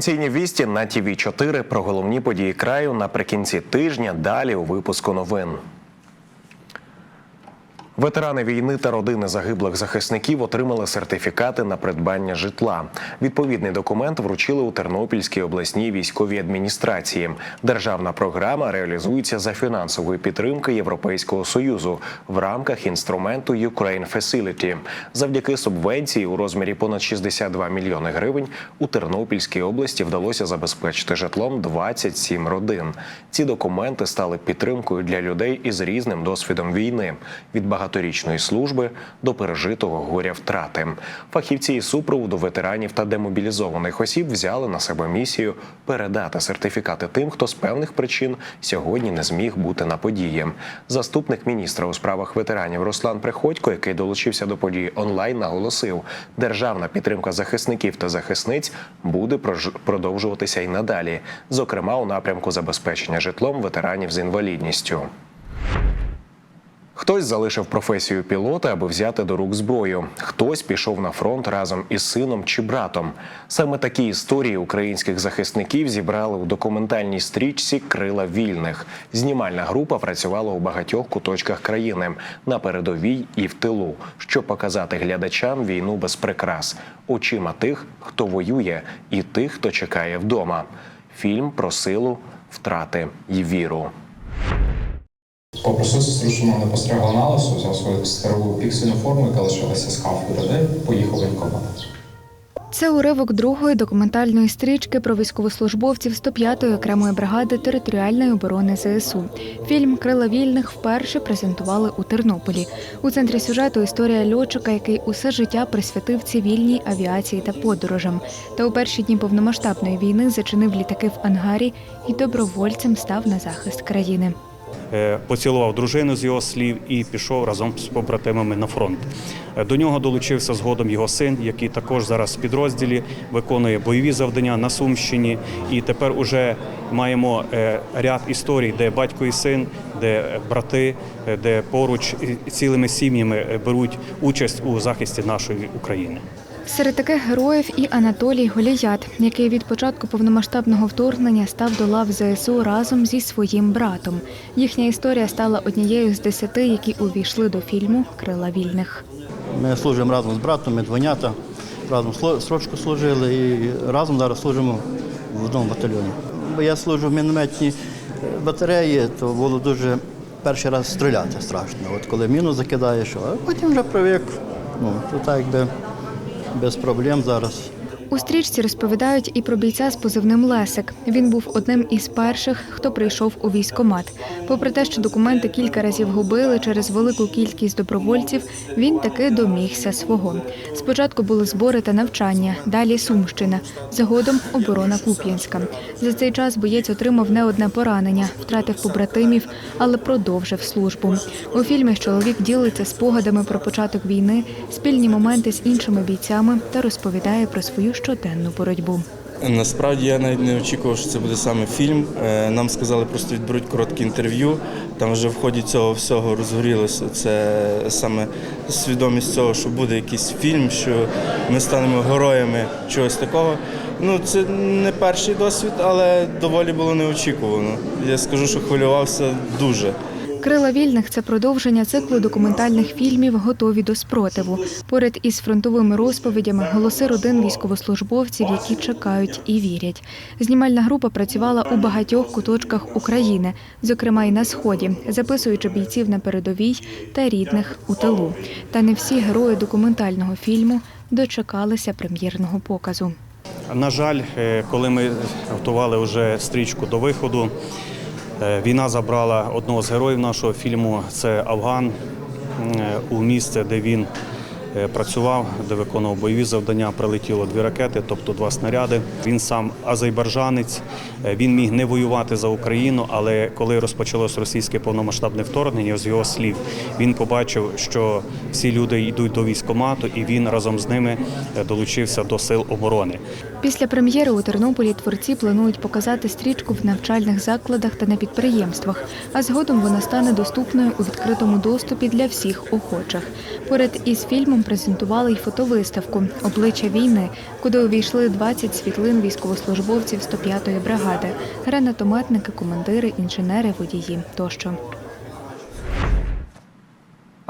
Провінційні вісті на ТВ 4 про головні події краю наприкінці тижня. Далі у випуску новин. Ветерани війни та родини загиблих захисників отримали сертифікати на придбання житла. Відповідний документ вручили у Тернопільській обласній військовій адміністрації. Державна програма реалізується за фінансової підтримки Європейського союзу в рамках інструменту Ukraine Facility. Завдяки субвенції у розмірі понад 62 мільйони гривень у Тернопільській області вдалося забезпечити житлом 27 родин. Ці документи стали підтримкою для людей із різним досвідом війни від багаторічної служби до пережитого горя втрати. Фахівці із супроводу ветеранів та демобілізованих осіб взяли на себе місію передати сертифікати тим, хто з певних причин сьогодні не зміг бути на події. Заступник міністра у справах ветеранів Руслан Приходько, який долучився до події онлайн, наголосив, державна підтримка захисників та захисниць буде продовжуватися й надалі, зокрема у напрямку забезпечення житлом ветеранів з інвалідністю. Хтось залишив професію пілота, аби взяти до рук зброю. Хтось пішов на фронт разом із сином чи братом. Саме такі історії українських захисників зібрали у документальній стрічці Крила вільних. Знімальна група працювала у багатьох куточках країни на передовій і в тилу, щоб показати глядачам війну без прикрас, очима тих, хто воює, і тих, хто чекає вдома. Фільм про силу, втрати і віру. Попросив сестру, щоб мене постригла на лису, взяв свою стару піксельну форму, яка лишилася з кафедри, де поїхав в. Це уривок другої документальної стрічки про військовослужбовців 105-ї окремої бригади територіальної оборони ЗСУ. Фільм Крила вільних вперше презентували у Тернополі. У центрі сюжету історія льотчика, який усе життя присвятив цивільній авіації та подорожам. Та у перші дні повномасштабної війни зачинив літаки в ангарі і добровольцем став на захист країни. Е, поцілував дружину з його слів і пішов разом з побратимами на фронт. Е, До нього долучився згодом його син, який також зараз в підрозділі виконує бойові завдання на Сумщині. І тепер уже маємо е, ряд історій, де батько і син, де брати, де поруч цілими сім'ями беруть участь у захисті нашої України. Серед таких героїв і Анатолій Голіят, який від початку повномасштабного вторгнення став до лав ЗСУ разом зі своїм братом. Їхня історія стала однією з десяти, які увійшли до фільму Крила вільних. Ми служимо разом з братом, ми двойнята, разом срочку служили і разом зараз служимо в одному батальйоні. Я служу в мінометній е, батареї, то було дуже перший раз стріляти страшно. От коли міну закидаєш, а потім вже привик. Ну, то так якби без проблем зараз. У стрічці розповідають і про бійця з позивним Лесик. Він був одним із перших, хто прийшов у військкомат. Попри те, що документи кілька разів губили через велику кількість добровольців, він таки домігся свого. Спочатку були збори та навчання, далі Сумщина, згодом оборона Куп'янська. За цей час боєць отримав не одне поранення, втратив побратимів, але продовжив службу. У фільмі чоловік ділиться спогадами про початок війни, спільні моменти з іншими бійцями та розповідає про свою щоденну боротьбу. Насправді я навіть не очікував, що це буде саме фільм. Е, Нам сказали, просто відберуть коротке інтерв'ю. Там вже в ході цього всього розгорілося це саме свідомість цього, що буде якийсь фільм, що ми станемо героями чогось такого. Ну, це не перший досвід, але доволі було неочікувано. Я скажу, що хвилювався дуже. Крила вільних це продовження циклу документальних фільмів Готові до спротиву. Поряд із фронтовими розповідями голоси родин військовослужбовців, які чекають і вірять. Знімальна група працювала у багатьох куточках України, зокрема і на сході, записуючи бійців на передовій та рідних у тилу. Та не всі герої документального фільму дочекалися прем'єрного показу. На жаль, е, коли ми готували вже стрічку до виходу, війна забрала одного з героїв нашого фільму. Це Афган е, у місце, де він е, працював, де виконував бойові завдання. Прилетіло дві ракети, тобто два снаряди. Він сам азербайджанець. Е, Він міг не воювати за Україну, але коли розпочалось російське повномасштабне вторгнення, з його слів він побачив, що всі люди йдуть до військкомату, і він разом з ними е, долучився до сил оборони. Після прем'єри у Тернополі творці планують показати стрічку в навчальних закладах та на підприємствах, а згодом вона стане доступною у відкритому доступі для всіх охочих. Поряд із фільмом разом презентували й фотовиставку Обличчя війни, куди увійшли 20 світлин військовослужбовців 105-ї бригади, гранатометники, командири, інженери, водії тощо.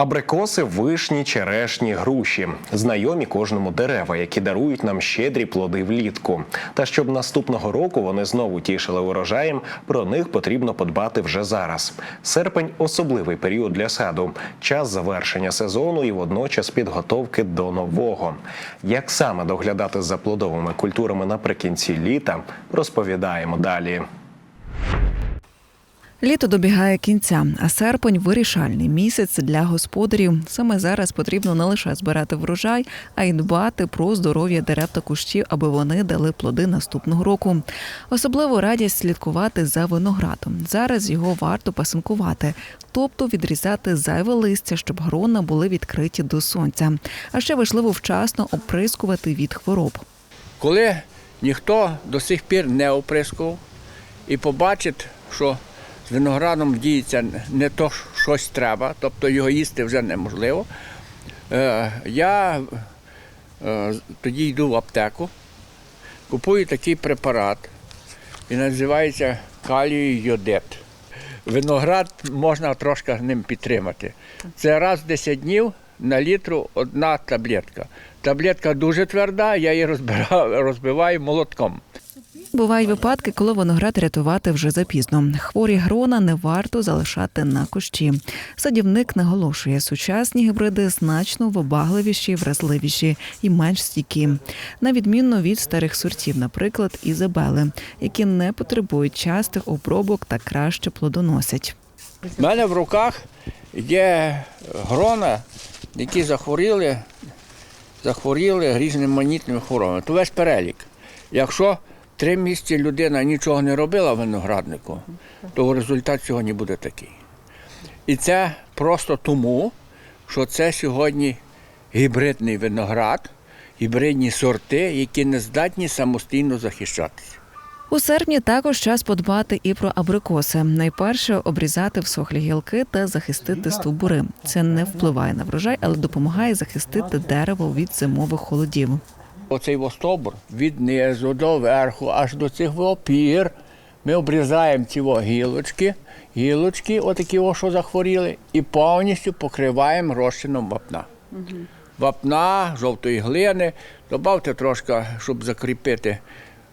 Абрикоси, вишні, черешні, груші знайомі кожному дерева, які дарують нам щедрі плоди влітку. Та щоб наступного року вони знову тішили урожаєм, про них потрібно подбати вже зараз. Серпень особливий період для саду, час завершення сезону і водночас підготовки до нового. Як саме доглядати за плодовими культурами наприкінці літа, розповідаємо далі. Літо добігає кінця, а серпень вирішальний місяць для господарів. Саме зараз потрібно не лише збирати врожай, а й дбати про здоров'я дерев та кущів, аби вони дали плоди наступного року. Особливо радість слідкувати за виноградом. Зараз його варто пасинкувати, тобто відрізати зайве листя, щоб грона були відкриті до сонця. А ще важливо вчасно оприскувати від хвороб. коли ніхто до сих пір не оприскував і побачить, що виноградом діється не то, щось треба, тобто його їсти вже неможливо, е, я е, тоді йду в аптеку, купую такий препарат, і називається калій йодет. Виноград можна трошки ним підтримати. Це раз в 10 днів на літру одна таблетка. Таблетка дуже тверда, я її розбираю, розбиваю молотком. Бувають випадки, коли виноград рятувати вже запізно. Хворі грона не варто залишати на кущі. Садівник наголошує, сучасні гібриди значно вибагливіші, вразливіші і менш стійкі, на відміну від старих сортів, наприклад, ізабели, які не потребують частих обробок та краще плодоносять. У мене в руках є грона, які захворіли, захворіли різноманітними хворобами. То весь перелік. Якщо три місяці людина нічого не робила в винограднику, то результат сьогодні буде такий. І це просто тому, що це сьогодні гібридний виноград, гібридні сорти, які не здатні самостійно захищатися. У серпні також час подбати і про абрикоси. Найперше обрізати всохлі гілки та захистити стовбури. Це не впливає на врожай, але допомагає захистити дерево від зимових холодів. Оцей востобур від низу до верху, аж до цих опір. Ми обрізаємо ці гілочки, гілочки, отакі, о, що захворіли, і повністю покриваємо розчином вапна. Вапна, жовтої глини, додавте трошки, щоб закріпити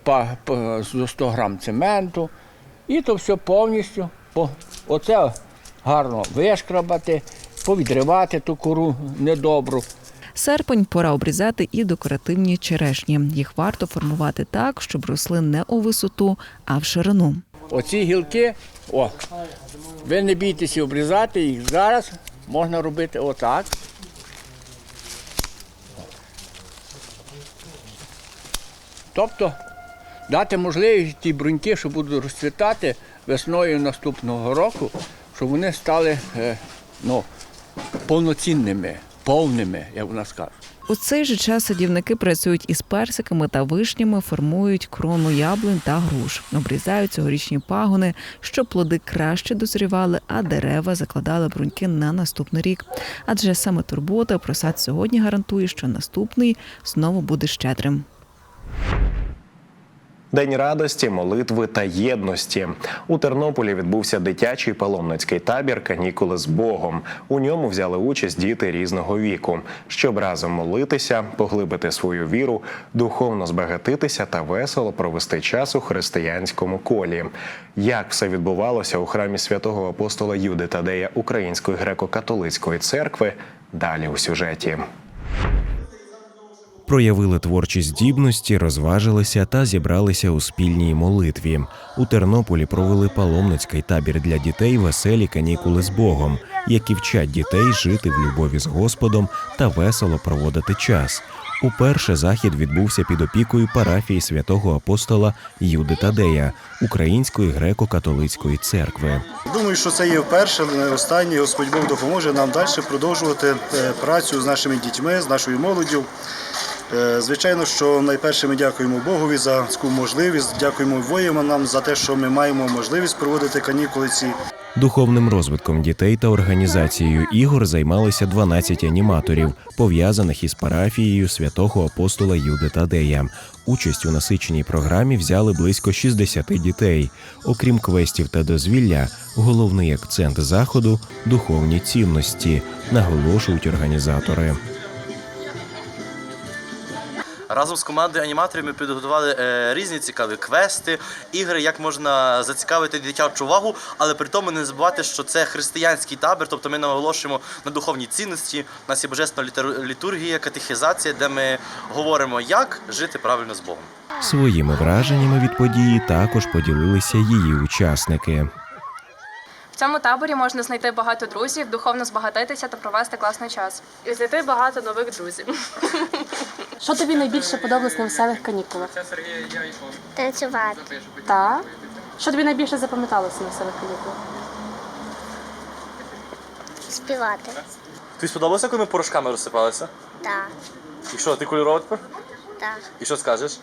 па, па, з 100 грам цементу. І то все повністю. По, оце гарно вишкрабати, повідривати ту кору недобру. Серпень пора обрізати і декоративні черешні. Їх варто формувати так, щоб росли не у висоту, а в ширину. Оці гілки, о, ви не бійтеся обрізати їх зараз. Можна робити отак. Тобто дати можливість ті бруньки, що будуть розцвітати весною наступного року, щоб вони стали е, ну, повноцінними, повними, як у нас кажуть. У цей же час садівники працюють із персиками та вишнями, формують крону яблунь та груш, обрізають цьогорічні пагони, щоб плоди краще дозрівали, а дерева закладали бруньки на наступний рік. Адже саме турбота про сад сьогодні гарантує, що наступний знову буде щедрим. День радості, молитви та єдності. У Тернополі відбувся дитячий паломницький табір Канікули з Богом. У ньому взяли участь діти різного віку, щоб разом молитися, поглибити свою віру, духовно збагатитися та весело провести час у християнському колі. Як все відбувалося у храмі святого апостола Юди Тадея Української греко-католицької церкви? Далі у сюжеті. Проявили творчі здібності, розважилися та зібралися у спільній молитві. У Тернополі провели паломницький табір для дітей веселі канікули з Богом, які вчать дітей жити в любові з Господом та весело проводити час. Уперше захід відбувся під опікою парафії святого апостола Юди Тадея Української греко-католицької церкви. Думаю, що це є вперше, не останнє. Господь Бог допоможе нам далі продовжувати е, працю з нашими дітьми, з нашою молоддю. Е, Звичайно, що найперше ми дякуємо Богові за таку можливість. Дякуємо воїнам за те, що ми маємо можливість проводити канікули ці. Духовним розвитком дітей та організацією ігор займалися 12 аніматорів, пов'язаних із парафією святого апостола Юди Тадея. Участь у насиченій програмі взяли близько 60 дітей. Окрім квестів та дозвілля, головний акцент заходу духовні цінності, наголошують організатори. Разом з командою аніматорів ми підготували е, різні цікаві квести, ігри, як можна зацікавити дитячу увагу, але при тому не забувати, що це християнський табір, тобто ми наголошуємо на духовні цінності. У нас є божественна літургія, катехізація, де ми говоримо, як жити правильно з Богом. Своїми враженнями від події також поділилися її учасники. В цьому таборі можна знайти багато друзів, духовно збагатитися та провести класний час. і знайти багато нових друзів. Що тобі найбільше подобалось на веселих канікулах? Танцювати. Так. Що тобі найбільше запам'яталося на веселих канікулах? Співати. Тобі сподобалося, коли ми порошками розсипалися? Так. І що, ти кольорова тепер? Так. І що скажеш?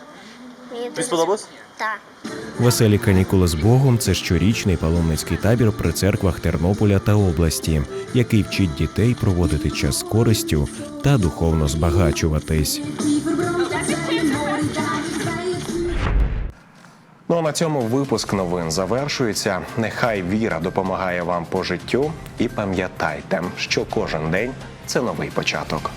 Мені Тобі сподобалось? Так. Веселі канікули з Богом це щорічний паломницький табір при церквах Тернополя та області, який вчить дітей проводити час з користю та духовно збагачуватись. Ну а на цьому випуск новин завершується. Нехай віра допомагає вам по життю. І пам'ятайте, що кожен день це новий початок.